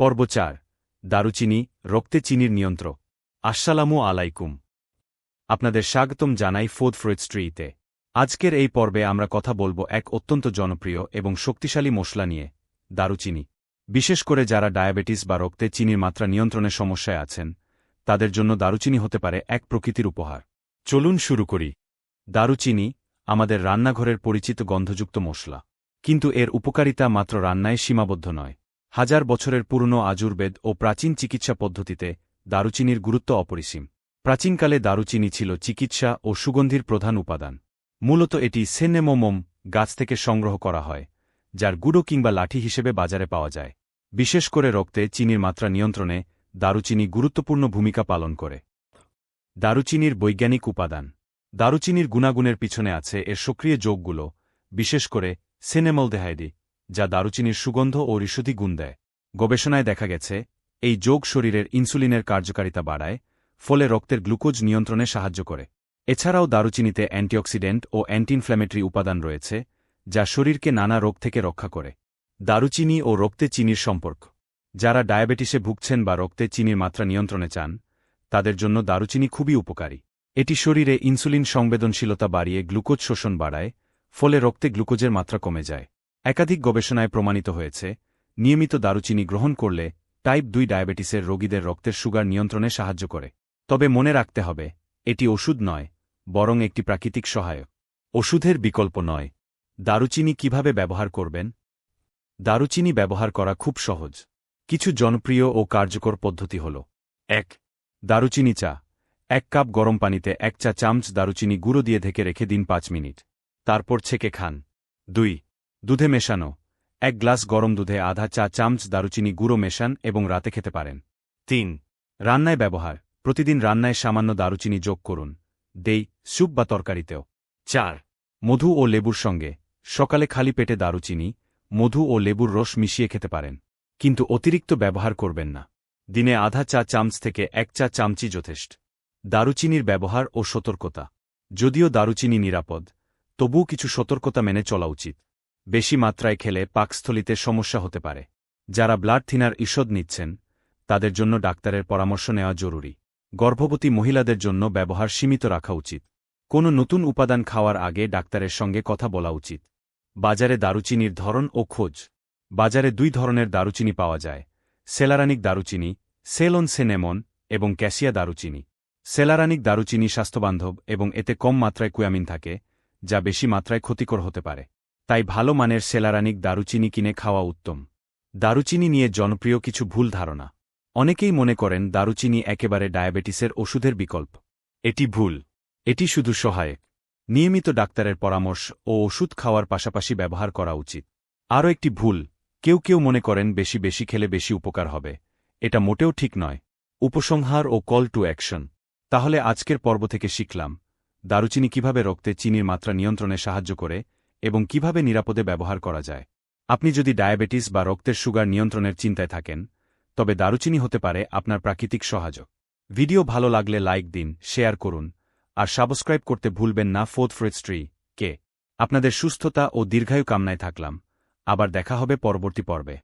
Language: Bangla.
পর্ব চার, দারুচিনি, রক্তে চিনির নিয়ন্ত্রক। আসসালামু আলাইকুম। আপনাদের স্বাগতম জানাই ফোর্থ ফ্রুইট স্ট্রিতে আজকের এই পর্বে আমরা কথা বলব এক অত্যন্ত জনপ্রিয় এবং শক্তিশালী মশলা নিয়ে, দারুচিনি। বিশেষ করে যারা ডায়াবেটিস বা রক্তে চিনির মাত্রা নিয়ন্ত্রণের সমস্যায় আছেন, তাদের জন্য দারুচিনি হতে পারে এক প্রকৃতির উপহার। চলুন শুরু করি। দারুচিনি আমাদের রান্নাঘরের পরিচিত গন্ধযুক্ত মশলা। কিন্তু এর উপকারিতা মাত্র রান্নায় সীমাবদ্ধ নয়। হাজার বছরের পুরনো আজুর্বেদ ও প্রাচীন চিকিৎসা পদ্ধতিতে দারুচিনির গুরুত্ব অপরিসীম। প্রাচীনকালে দারুচিনি ছিল চিকিৎসা ও সুগন্ধির প্রধান উপাদান। মূলত এটি সেনেমোমম গাছ থেকে সংগ্রহ করা হয়, যার গুঁড়ো কিংবা লাঠি হিসেবে বাজারে পাওয়া যায়। বিশেষ করে রক্তে চিনির মাত্রা নিয়ন্ত্রণে দারুচিনি গুরুত্বপূর্ণ ভূমিকা পালন করে। দারুচিনির বৈজ্ঞানিক উপাদান। দারুচিনির গুণাগুণের পিছনে আছে এর সক্রিয় যোগগুলো, বিশেষ করে সেনেমলদেহাইডি যা দারুচিনির সুগন্ধ ও ঋষধি গুণ দেয়। গবেষণায় দেখা গেছে, এই যোগ শরীরের ইনসুলিনের কার্যকারিতা বাড়ায়, ফলে রক্তের গ্লুকোজ নিয়ন্ত্রণে সাহায্য করে। এছাড়াও দারুচিনিতে অ্যান্টিঅক্সিডেন্ট ও অ্যান্টিইনফ্ল্যামেটরি উপাদান রয়েছে, যা শরীরকে নানা রোগ থেকে রক্ষা করে। দারুচিনি ও রক্তে চিনির সম্পর্ক। যারা ডায়াবেটিসে ভুগছেন বা রক্তে চিনির মাত্রা নিয়ন্ত্রণে চান, তাদের জন্য দারুচিনি খুবই উপকারী। এটি শরীরে ইনসুলিন সংবেদনশীলতা বাড়িয়ে গ্লুকোজ শোষণ বাড়ায়, ফলে রক্তে গ্লুকোজের মাত্রা কমে যায়। একাধিক গবেষণায় প্রমাণিত হয়েছে, নিয়মিত দারুচিনি গ্রহণ করলে টাইপ দুই ডায়াবেটিসের রোগীদের রক্তের সুগার নিয়ন্ত্রণে সাহায্য করে। তবে মনে রাখতে হবে, এটি ওষুধ নয়, বরং একটি প্রাকৃতিক সহায়ক। ওষুধের বিকল্প নয়, দারুচিনি কীভাবে ব্যবহার করবেন? দারুচিনি ব্যবহার করা খুব সহজ। কিছু জনপ্রিয় ও কার্যকর পদ্ধতি হল, এক, দারুচিনি চা, এক কাপ গরম পানিতে এক চা চামচ দারুচিনি গুঁড়ো দিয়ে ঢেকে রেখে দিন পাঁচ মিনিট। তারপর ছেঁকে খান। দুই দুধে মেশানো। এক গ্লাস গরম দুধে আধা চা চামচ দারুচিনি গুঁড়ো মেশান এবং রাতে খেতে পারেন। তিন, রান্নায় ব্যবহার। প্রতিদিন রান্নায় সামান্য দারুচিনি যোগ করুন। দেই, স্যুপ বা তরকারিতেও। চার, মধু ও লেবুর সঙ্গে। সকালে খালি পেটে দারুচিনি, মধু ও লেবুর রস মিশিয়ে খেতে পারেন। কিন্তু অতিরিক্ত ব্যবহার করবেন না। দিনে আধা চা চামচ থেকে এক চা চামচি যথেষ্ট। দারুচিনির ব্যবহার ও সতর্কতা। যদিও দারুচিনি নিরাপদ, তবুও কিছু সতর্কতা মেনে চলা উচিত। বেশি মাত্রায় খেলে পাকস্থলিতে সমস্যা হতে পারে। যারা ব্লাড থিনার ঈষদ নিচ্ছেন, তাদের জন্য ডাক্তারের পরামর্শ নেওয়া জরুরি। গর্ভবতী মহিলাদের জন্য ব্যবহার সীমিত রাখা উচিত। কোনো নতুন উপাদান খাওয়ার আগে ডাক্তারের সঙ্গে কথা বলা উচিত। বাজারে দারুচিনির ধরন ও খোঁজ। বাজারে দুই ধরনের দারুচিনি পাওয়া যায়, সেলারানিক দারুচিনি, সেলন সেনেমন এবং ক্যাসিয়া দারুচিনি। সেলারানিক দারুচিনি স্বাস্থ্যবান্ধব এবং এতে কম মাত্রায় কুয়ামিন থাকে, যা বেশি মাত্রায় ক্ষতিকর হতে পারে। তাই ভালো মানের সেলারানিক দারুচিনি কিনে খাওয়া উত্তম। দারুচিনি নিয়ে জনপ্রিয় কিছু ভুল ধারণা। অনেকেই মনে করেন দারুচিনি একেবারে ডায়াবেটিসের ওষুধের বিকল্প। এটি ভুল। এটি শুধু সহায়ক। নিয়মিত ডাক্তারের পরামর্শ ও ওষুধ খাওয়ার পাশাপাশি ব্যবহার করা উচিত। আরও একটি ভুল। কেউ কেউ মনে করেন বেশি বেশি খেলে বেশি উপকার হবে। এটা মোটেও ঠিক নয়। উপসংহার ও কল টু অ্যাকশন। তাহলে আজকের পর্ব থেকে শিখলাম, দারুচিনি কীভাবে রক্তে চিনির মাত্রা নিয়ন্ত্রণে সাহায্য করে এবং কীভাবে নিরাপদে ব্যবহার করা যায়। আপনি যদি ডায়াবেটিস বা রক্তের সুগার নিয়ন্ত্রণের চিন্তায় থাকেন, তবে দারুচিনি হতে পারে আপনার প্রাকৃতিক সহায়ক। ভিডিও ভালো লাগলে লাইক দিন, শেয়ার করুন, আর সাবস্ক্রাইব করতে ভুলবেন না ফোর্থ ফ্রেস্ট্রি কে। আপনাদের সুস্থতা ও দীর্ঘায়ু কামনায় থাকলাম। আবার দেখা হবে পরবর্তী পর্বে।